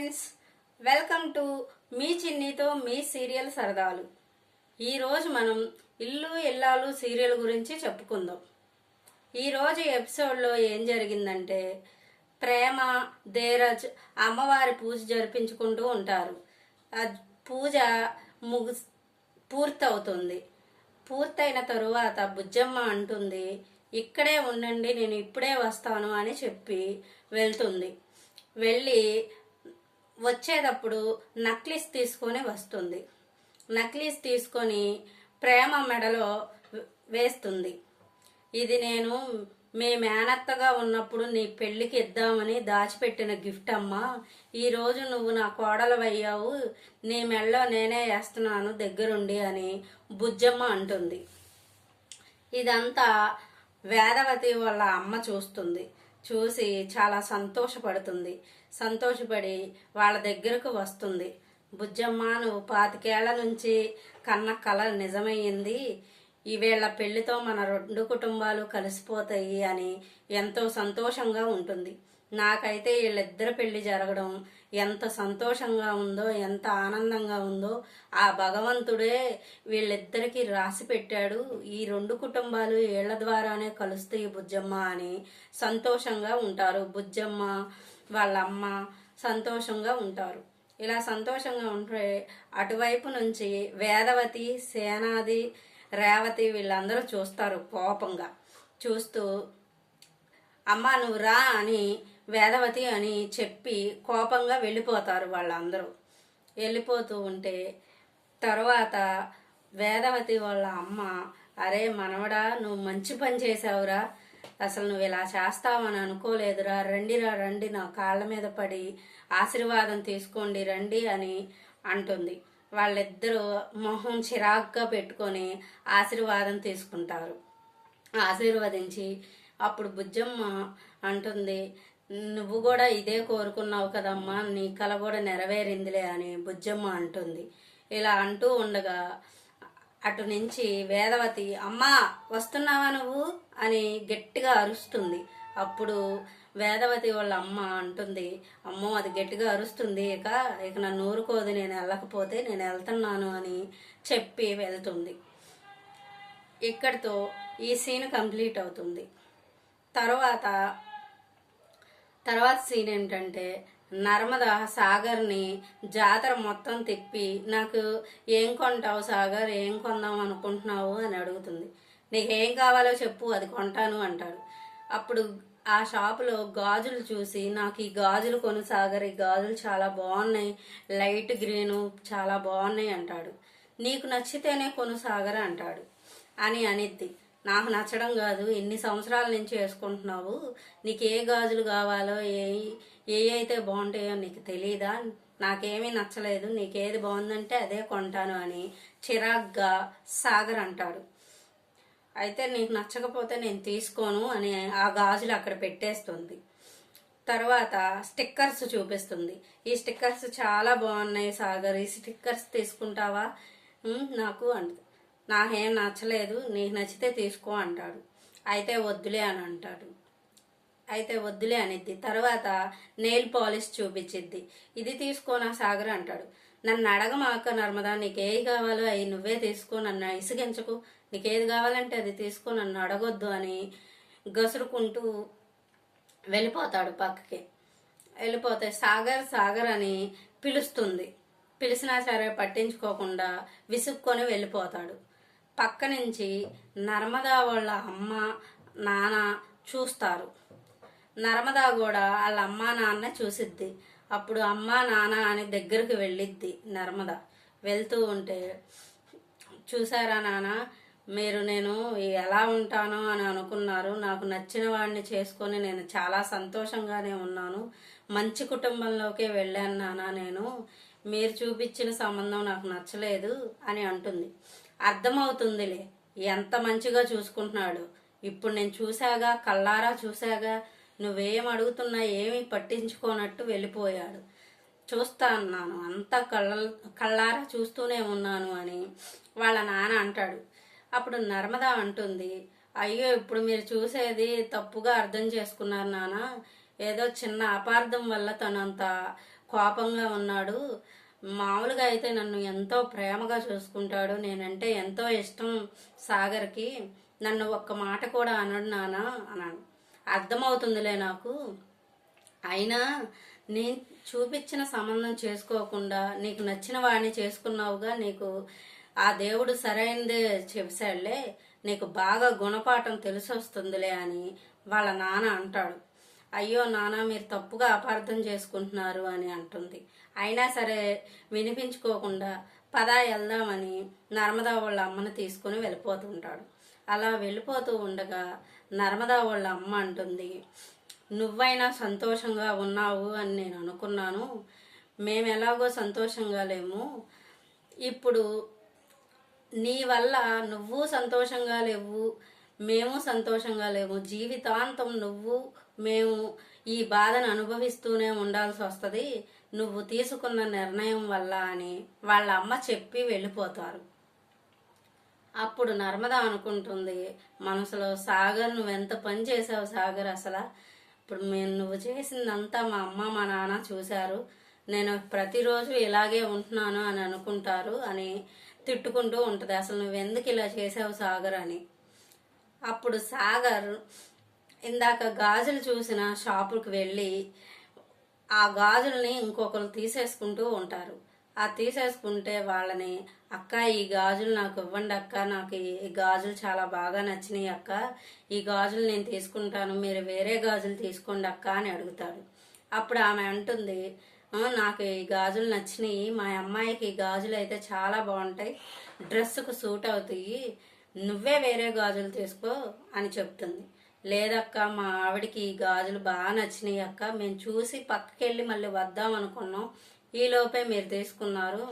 Friends welcome to మీ చిన్నితో మీ సీరియల్ సరదాలు. ఈరోజు మనం ఇల్లు ఇల్లాలు సీరియల్ గురించి చెప్పుకుందాం. ఈరోజు ఎపిసోడ్లో ఏం జరిగిందంటే ప్రేమ ధీరజ్ అమ్మవారి పూజ జరిపించుకుంటూ ఉంటారు. ఆ పూజ ముగు పూర్తవుతుంది. పూర్తయిన తరువాత బుజ్జమ్మ అంటుంది ఇక్కడే ఉండండి నేను ఇప్పుడే వస్తాను అని చెప్పి వెళ్తుంది. వెళ్ళి వచ్చేటప్పుడు నక్లీస్ తీసుకొని వస్తుంది. నక్లీస్ తీసుకొని ప్రేమ మెడలో వేస్తుంది. ఇది నేను మీ మేనత్తగా ఉన్నప్పుడు నీ పెళ్ళికి ఇద్దామని దాచిపెట్టిన గిఫ్ట్ అమ్మా. ఈరోజు నువ్వు నా కోడలవయ్యావు. నీ మెడలో నేనే వేస్తున్నాను దగ్గరుండి అని బుజ్జమ్మ అంటుంది. ఇదంతా వేదవతి వాళ్ళ అమ్మ చూస్తుంది. చూసి చాలా సంతోషపడుతుంది. సంతోషపడి వాళ్ళ దగ్గరకు వస్తుంది. బుజ్జమ్మ నువ్వు పాతికేళ్ళ నుంచి కన్న కల నిజమయ్యింది. ఈవేళ వీళ్ళ పెళ్ళితో మన రెండు కుటుంబాలు కలిసిపోతాయి అని ఎంతో సంతోషంగా ఉంటుంది. నాకైతే వీళ్ళిద్దరి పెళ్ళి జరగడం ఎంత సంతోషంగా ఉందో ఎంత ఆనందంగా ఉందో ఆ భగవంతుడే వీళ్ళిద్దరికీ రాసి పెట్టాడు. ఈ రెండు కుటుంబాలు వీళ్ళ ద్వారానే కలుస్తాయి బుజ్జమ్మ అని సంతోషంగా ఉంటారు. బుజ్జమ్మ వాళ్ళ అమ్మ సంతోషంగా ఉంటారు. ఇలా సంతోషంగా ఉంటే అటువైపు నుంచి వేదవతి సేనాది రేవతి వీళ్ళందరూ చూస్తారు కోపంగా. చూస్తూ అమ్మ నువ్వు రా అని వేదవతి అని చెప్పి కోపంగా వెళ్ళిపోతారు వాళ్ళందరూ. వెళ్ళిపోతూ ఉంటే తర్వాత వేదవతి వాళ్ళ అమ్మ అరే మనవడా నువ్వు మంచి పని చేసావురా అసలు నువ్వు ఇలా చేస్తావని అనుకోలేదురా. రండిరా రండి నా కాళ్ళ మీద పడి ఆశీర్వాదం తీసుకోండి రండి అని అంటుంది. వాళ్ళిద్దరూ మొహం చిరాగ్గా పెట్టుకొని ఆశీర్వాదం తీసుకుంటారు. ఆశీర్వదించి అప్పుడు బుజ్జమ్మ అంటుంది నువ్వు కూడా ఇదే కోరుకున్నావు కదమ్మా నీ కల కూడా నెరవేరిందిలే అని బుజ్జమ్మ అంటుంది. ఇలా అంటూ ఉండగా అటు నుంచి వేదవతి అమ్మా వస్తున్నావా నువ్వు? అని గట్టిగా అరుస్తుంది. అప్పుడు వేదవతి వాళ్ళ అమ్మ అంటుంది అమ్మో అది గట్టిగా అరుస్తుంది. ఇక ఇక నన్ను ఊరుకోదు నేను వెళ్ళకపోతే నేను వెళ్తున్నాను అని చెప్పి వెళ్తుంది. ఇక్కడితో ఈ సీన్ కంప్లీట్ అవుతుంది. తర్వాత తర్వాత సీన్ ఏంటంటే నర్మద సాగర్ని జాతర మొత్తం తిప్పి నాకు ఏం కొంటావు సాగర్? ఏం కొందాం అనుకుంటున్నావు? అని అడుగుతుంది. నీకేం కావాలో చెప్పు అది కొంటాను అంటాడు. అప్పుడు ఆ షాపులో గాజులు చూసి నాకు ఈ గాజులు కొనుసాగర్ ఈ గాజులు చాలా బాగున్నాయి లైట్ గ్రీను చాలా బాగున్నాయి అంటాడు. నీకు నచ్చితేనే కొనుసాగర్ అంటాడు. అని అనిద్ది. నాకు నచ్చడం కాదు ఎన్ని సంవత్సరాల నుంచి వేసుకుంటున్నావు? నీకు ఏ గాజులు కావాలో ఏ ఏ అయితే బాగుంటాయో నీకు తెలియదా నాకేమీ నచ్చలేదు నీకేది బాగుందంటే అదే కొంటాను అని చిరాగ్గా సాగర్ అంటాడు. అయితే నీకు నచ్చకపోతే నేను తీసుకోను అని ఆ గాజులు అక్కడ పెట్టేస్తుంది. తర్వాత స్టిక్కర్స్ చూపిస్తుంది. ఈ స్టిక్కర్స్ చాలా బాగున్నాయి సాగర్. ఈ స్టిక్కర్స్ తీసుకుంటావా? నాకు అంట నాకేం నచ్చలేదు. నీకు నచ్చితే తీసుకో అంటాడు. అయితే వద్దులే అని అంటాడు. అయితే వద్దులే అనిద్ది. తర్వాత నెయిల్ పాలిష్ చూపించిద్ది. ఇది తీసుకో నా సాగర్ అంటాడు. నన్ను అడగమాక నర్మదా నీకేది కావాలో అవి నువ్వే తీసుకో నన్ను ఇసుగించకు. నీకేది కావాలంటే అది తీసుకో నన్ను అడగొద్దు అని గసురుకుంటూ వెళ్ళిపోతాడు పక్కకి. వెళ్ళిపోతే సాగర్ సాగర్ అని పిలుస్తుంది. పిలిచినా సరే పట్టించుకోకుండా విసుక్కొని వెళ్ళిపోతాడు. పక్క నుంచి నర్మదా వాళ్ళ అమ్మ నాన్న చూస్తారు. నర్మదా కూడా వాళ్ళ అమ్మ నాన్న చూసిద్ది. అప్పుడు అమ్మ నాన్న అని దగ్గరికి వెళ్ళిద్ది నర్మద. వెళ్తూ ఉంటే చూసారా నాన్న మీరు నేను ఎలా ఉంటానో అని అనుకున్నారు. నాకు నచ్చిన వాడిని చేసుకొని నేను చాలా సంతోషంగానే ఉన్నాను. మంచి కుటుంబంలోకే వెళ్ళాను నాన్న నేను. మీరు చూపించిన సంబంధం నాకు నచ్చలేదు అని అంటుంది. అర్థమవుతుందిలే ఎంత మంచిగా చూసుకుంటున్నాడు. ఇప్పుడు నేను చూశాగా కల్లారా చూశాగా నువ్వేం అడుగుతున్నా ఏమీ పట్టించుకోనట్టు వెళ్ళిపోయాడు. చూస్తా అన్నాను. అంతా కళ్ళ కళ్ళారా చూస్తూనే ఉన్నాను అని వాళ్ళ నాన్న అంటాడు. అప్పుడు నర్మద అంటుంది అయ్యో ఇప్పుడు మీరు చూసేది తప్పుగా అర్థం చేసుకున్నారు నాన్న. ఏదో చిన్న అపార్థం వల్ల తనంత కోపంగా ఉన్నాడు. మామూలుగా అయితే నన్ను ఎంతో ప్రేమగా చూసుకుంటాడు. నేనంటే ఎంతో ఇష్టం సాగర్కి. నన్ను ఒక్క మాట కూడా అనడు నానా అన్నాడు. అర్థమవుతుందిలే నాకు. అయినా నేను చూపించిన సంబంధం చేసుకోకుండా నీకు నచ్చిన వాడిని చేసుకున్నావుగా నీకు ఆ దేవుడు సరైనదే చెప్పాడులే నీకు బాగా గుణపాఠం తెలిసి వస్తుందిలే అని వాళ్ళ నాన్న అంటాడు. అయ్యో నాన్న మీరు తప్పుగా అపార్థం చేసుకుంటున్నారు అని అంటుంది. అయినా సరే వినిపించుకోకుండా పదా వెళ్దామని నర్మదా వాళ్ళ అమ్మను తీసుకుని వెళ్ళిపోతుంటాడు. అలా వెళ్ళిపోతూ ఉండగా నర్మదా వాళ్ళ అమ్మ అంటుంది నువ్వైనా సంతోషంగా ఉన్నావు అని నేను అనుకున్నాను. మేము ఎలాగో సంతోషంగా లేము. ఇప్పుడు నీ వల్ల నువ్వు సంతోషంగా లేవు మేము సంతోషంగా లేము. జీవితాంతం నువ్వు మేము ఈ బాధను అనుభవిస్తూనే ఉండాల్సి వస్తుంది. నువ్వు తీసుకున్న నిర్ణయం వల్ల అని వాళ్ళ అమ్మ చెప్పి వెళ్ళిపోతారు. అప్పుడు నర్మద అనుకుంటుంది మనసులో సాగర్ నువ్వు ఎంత పని చేసావు సాగర్ అసలు? ఇప్పుడు మేము నువ్వు చేసిందంతా మా అమ్మ మా నాన్న చూశారు. నేను ప్రతిరోజు ఇలాగే ఉంటున్నాను అని అనుకుంటారు అని తిట్టుకుంటూ ఉంటుంది. అసలు నువ్వు ఎందుకు ఇలా చేసావు సాగర్ అని. అప్పుడు సాగర్ ఇందాక గాజులు చూసిన షాపులకు వెళ్ళి ఆ గాజుల్ని ఇంకొకరు తీసేసుకుంటూ ఉంటారు. ఆ తీసేసుకుంటే వాళ్ళని అక్క ఈ గాజులు నాకు ఇవ్వండి అక్క నాకు ఈ గాజులు చాలా బాగా నచ్చినాయి అక్క. ఈ గాజులు నేను తీసుకుంటాను మీరు వేరే గాజులు తీసుకోండి అక్క అని అడుగుతాడు. అప్పుడు ఆమె అంటుంది నాకు ఈ గాజులు నచ్చినాయి మా అమ్మాయికి ఈ గాజులు అయితే చాలా బాగుంటాయి డ్రెస్సుకు సూట్ అవుతాయి నువ్వే వేరే గాజులు తీసుకో అని చెప్తుంది. లేదక్క మా ఆవిడకి ఈ గాజులు బాగా నచ్చినాయి అక్క. మేము చూసి పక్కకెళ్ళి మళ్ళీ వద్దాం అనుకున్నాం. ఈలోపే మీరు తీసుకున్నారు.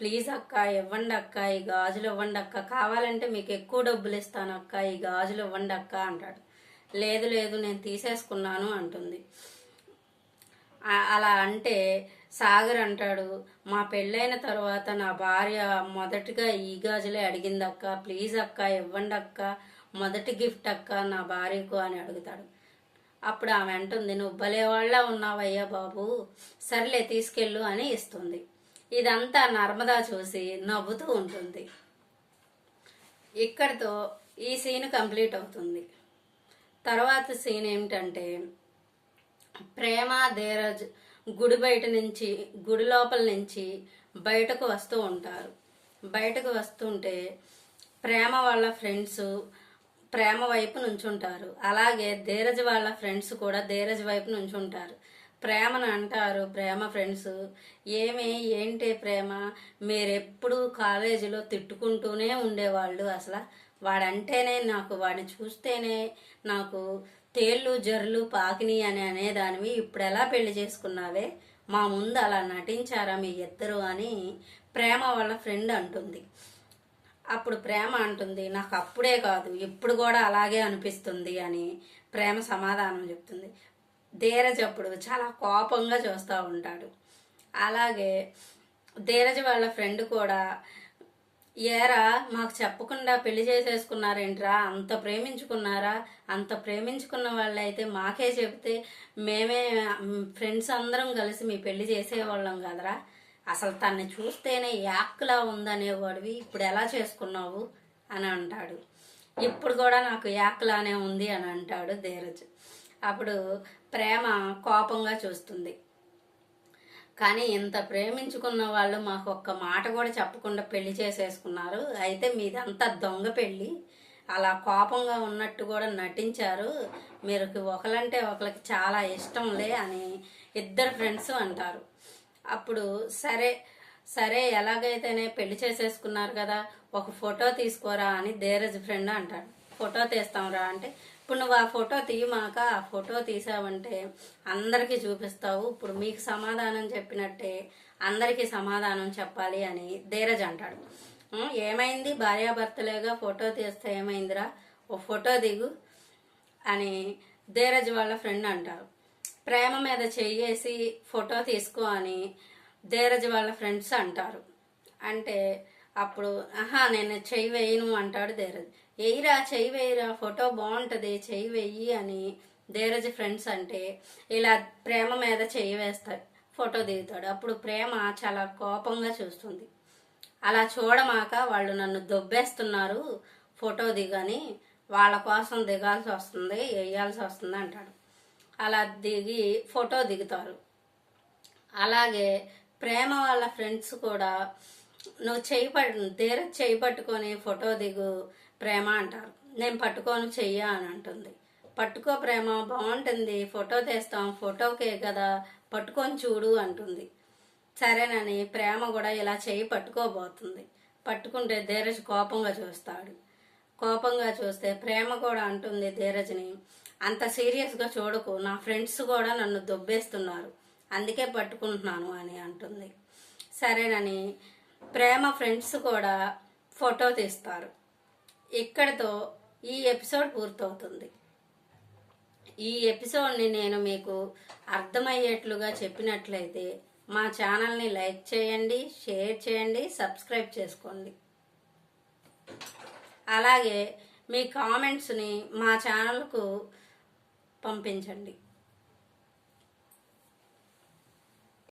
ప్లీజ్ అక్క ఇవ్వండి అక్క ఈ గాజులు ఇవ్వండి అక్క. కావాలంటే మీకు ఎక్కువ డబ్బులు ఇస్తాను అక్క ఈ గాజులు ఇవ్వండి అక్క అంటాడు. లేదు లేదు నేను తీసేసుకున్నాను అంటుంది. అలా అంటే సాగర్ అంటాడు మా పెళ్ళైన తర్వాత నా భార్య మొదటగా ఈ గాజులే అడిగిందక్క ప్లీజ్ అక్క ఇవ్వండి అక్క. మొదటి గిఫ్ట్ అక్క నా భార్యకు అని అడుగుతాడు. అప్పుడు ఆమె అంటుంది నువ్వు భలేవాళ్ళ ఉన్నావయ్యా బాబు సర్లే తీసుకెళ్ళు అని ఇస్తుంది. ఇదంతా నర్మదా చూసి నవ్వుతూ ఉంటుంది. ఇక్కడితో ఈ సీన్ కంప్లీట్ అవుతుంది. తర్వాత సీన్ ఏమిటంటే ప్రేమ ధీరజ్ గుడి బయట నుంచి గుడి లోపల నుంచి బయటకు వస్తూ ఉంటారు. బయటకు వస్తుంటే ప్రేమ వాళ్ళ ఫ్రెండ్స్ ప్రేమ వైపు నుంచుంటారు. అలాగే ధీరజ్ వాళ్ళ ఫ్రెండ్స్ కూడా ధీరజ్ వైపు నుంచుంటారు. ప్రేమను అంటారు ప్రేమ ఫ్రెండ్స్. ఏమి ఏంటి ప్రేమ? మీరెప్పుడు కాలేజీలో తిట్టుకుంటూనే ఉండేవాళ్ళు అసలు. వాడంటేనే నాకు వాడిని చూస్తేనే నాకు తేళ్ళు జర్లు పాకిని అని అనేదానివి ఇప్పుడు ఎలా పెళ్ళి చేసుకున్నావే? మా ముందు అలా నటించారా మీ ఇద్దరు అని ప్రేమ వాళ్ళ ఫ్రెండ్ అంటుంది. అప్పుడు ప్రేమ అంటుంది నాకు అప్పుడే కాదు ఇప్పుడు కూడా అలాగే అనిపిస్తుంది అని ప్రేమ సమాధానం చెప్తుంది. ధీరజ అప్పుడు చాలా కోపంగా చూస్తూ ఉంటాడు. అలాగే ధీరజ్ వాళ్ళ ఫ్రెండ్ కూడా ఏరా మాకు చెప్పకుండా పెళ్ళి చేసేసుకున్నారేంట్రా? అంత ప్రేమించుకున్నారా? అంత ప్రేమించుకున్న వాళ్ళైతే మాకే చెబితే మేమే ఫ్రెండ్స్ అందరం కలిసి మీ పెళ్ళి చేసేవాళ్ళం కదరా? అసలు తన్ని చూస్తేనే యాక్లా ఉందనేవాడివి ఇప్పుడు ఎలా చేసుకున్నావు అని అంటాడు. ఇప్పుడు కూడా నాకు యాక్లానే ఉంది అని అంటాడు ధీరజ్. అప్పుడు ప్రేమ కోపంగా చూస్తుంది. కానీ ఇంత ప్రేమించుకున్న వాళ్ళు మాకు ఒక్క మాట కూడా చెప్పకుండా పెళ్ళి చేసేసుకున్నారు. అయితే మీదంతా దొంగ పెళ్ళి. అలా కోపంగా ఉన్నట్టు కూడా నటించారు. మీరు ఒకలంటే ఒకరికి చాలా ఇష్టంలే అని ఇద్దరు ఫ్రెండ్స్ అంటారు. అప్పుడు సరే సరే ఎలాగైతేనే పెళ్ళి చేసేసుకున్నారు కదా ఒక ఫోటో తీసుకోరా అని ధీరజ్ ఫ్రెండ్ అంటాడు. ఫోటో తీస్తాంరా అంటే ఇప్పుడు నువ్వు ఆ ఫోటో తీయమాక ఆ ఫోటో తీసావంటే అందరికీ చూపిస్తావు ఇప్పుడు మీకు సమాధానం చెప్పినట్టే అందరికీ సమాధానం చెప్పాలి అని ధీరజ్ అంటాడు. ఏమైంది? భార్యాభర్తలేగా ఫోటో తీస్తే ఏమైందిరా? ఓ ఫోటో దిగు అని ధీరజ్ వాళ్ళ ఫ్రెండ్ అంటారు ప్రేమ మీద చెయ్యేసి ఫోటో తీసుకో అని ధీరజ్ వాళ్ళ ఫ్రెండ్స్ అంటారు. అంటే అప్పుడు ఆహా నేను చెయ్యి వేయను అంటాడు ధీరజ్. వేయిరా చెయ్యి వేయిరా ఫోటో బాగుంటుంది చెయ్యి వెయ్యి అని ధీరజ్ ఫ్రెండ్స్ అంటే ఇలా ప్రేమ మీద చెయ్యి వేస్తాడు ఫోటో దిగుతాడు. అప్పుడు ప్రేమ చాలా కోపంగా చూస్తుంది. అలా చూడమాక వాళ్ళు నన్ను దొబ్బేస్తున్నారు ఫోటో దిగని వాళ్ళ కోసం దిగాల్సి వస్తుంది వేయాల్సి వస్తుంది అంటాడు. అలా దిగి ఫోటో దిగుతారు. అలాగే ప్రేమ వాళ్ళ ఫ్రెండ్స్ కూడా నువ్వు చేయి పట్టు ధీరజ్ చేయి పట్టుకొని ఫోటో దిగు ప్రేమ అంటారు. నేను పట్టుకొని చెయ్య అని అంటుంది. పట్టుకో ప్రేమ బాగుంటుంది ఫోటో తీస్తాం ఫోటోకే కదా పట్టుకొని చూడు అంటుంది. సరేనని ప్రేమ కూడా ఇలా చేయి పట్టుకోబోతుంది. పట్టుకుంటే ధీరజ్ కోపంగా చూస్తాడు. కోపంగా చూస్తే ప్రేమ కూడా అంటుంది ధీరజ్ని. అంత సీరియస్గా చూడకు. నా ఫ్రెండ్స్ కూడా నన్ను దొబ్బేస్తున్నారు. అందుకే పట్టుకుంటున్నాను అని అంటుంది. సరేనని ప్రేమ ఫ్రెండ్స్ కూడా ఫోటో తీస్తారు. ఇక్కడితో ఈ ఎపిసోడ్ పూర్తవుతుంది. ఈ ఎపిసోడ్ని నేను మీకు అర్థమయ్యేట్లుగా చెప్పినట్లయితే మా ఛానల్ని లైక్ చేయండి షేర్ చేయండి సబ్స్క్రైబ్ చేసుకోండి. అలాగే మీ కామెంట్స్ని మా ఛానల్కు పంపించండి.